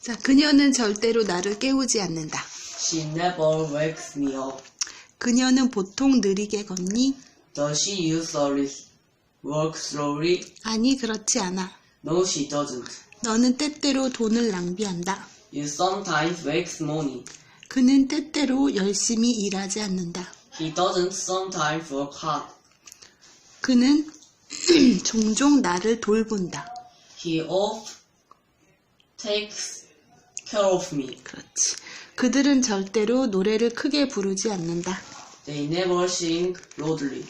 자, 그녀는 절대로 나를 깨우지 않는다. She never wakes me up. 그녀는 보통 느리게 걷니? Does she usually work slowly? 아니, 그렇지 않아. No, she doesn't. 너는 때때로 돈을 낭비한다. You sometimes waste money. 그는 때때로 열심히 일하지 않는다. He doesn't sometimes work hard. 그는 종종 나를 돌본다. He oft takes care of me. 그렇지. 그들은 절대로 노래를 크게 부르지 않는다. They never sing loudly.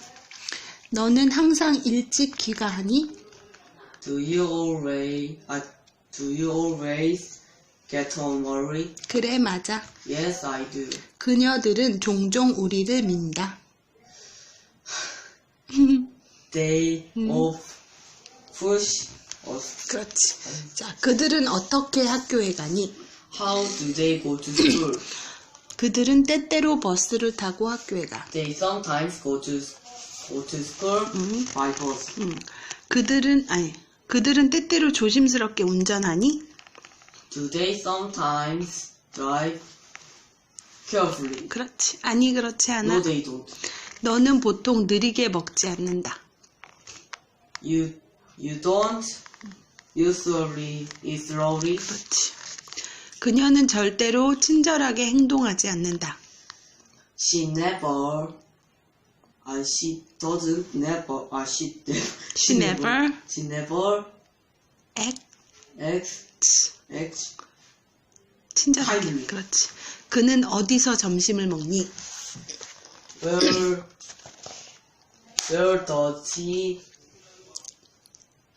너는 항상 일찍 귀가하니? Do you always, uh, do you always get home early? 그래, 맞아. Yes, I do. 그녀들은 종종 우리를 민다. They oft push us. 그렇지. 자, 그들은 어떻게 학교에 가니? How do they go to school? 그들은 때때로 버스를 타고 학교에 가. They sometimes go to go to school by bus. 음. 그들은 아니, 그들은 때때로 조심스럽게 운전하니? Do they sometimes drive carefully? 그렇지. 아니, 그렇지 않아. No, they don't. 너는 보통 느리게 먹지 않는다. You you don't usually eat slowly. 그렇지. 그녀는 절대로 친절하게 행동하지 않는다. She never. Uh, she doesn't never. Uh, she. She never She never act acts acts 친절하게. kindly. 그렇지. 그는 어디서 점심을 먹니? Where where does he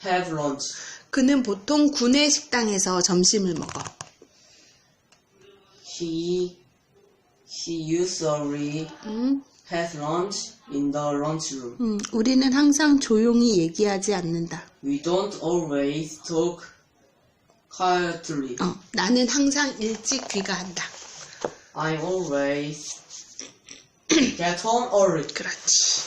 have lunch? 그는 보통 구내 식당에서 점심을 먹어. He he usually 음, has lunch in the lunchroom. 음, 우리는 항상 조용히 얘기하지 않는다. We don't always talk quietly. 어, 나는 항상 일찍 귀가한다. I always get home early. 그렇지.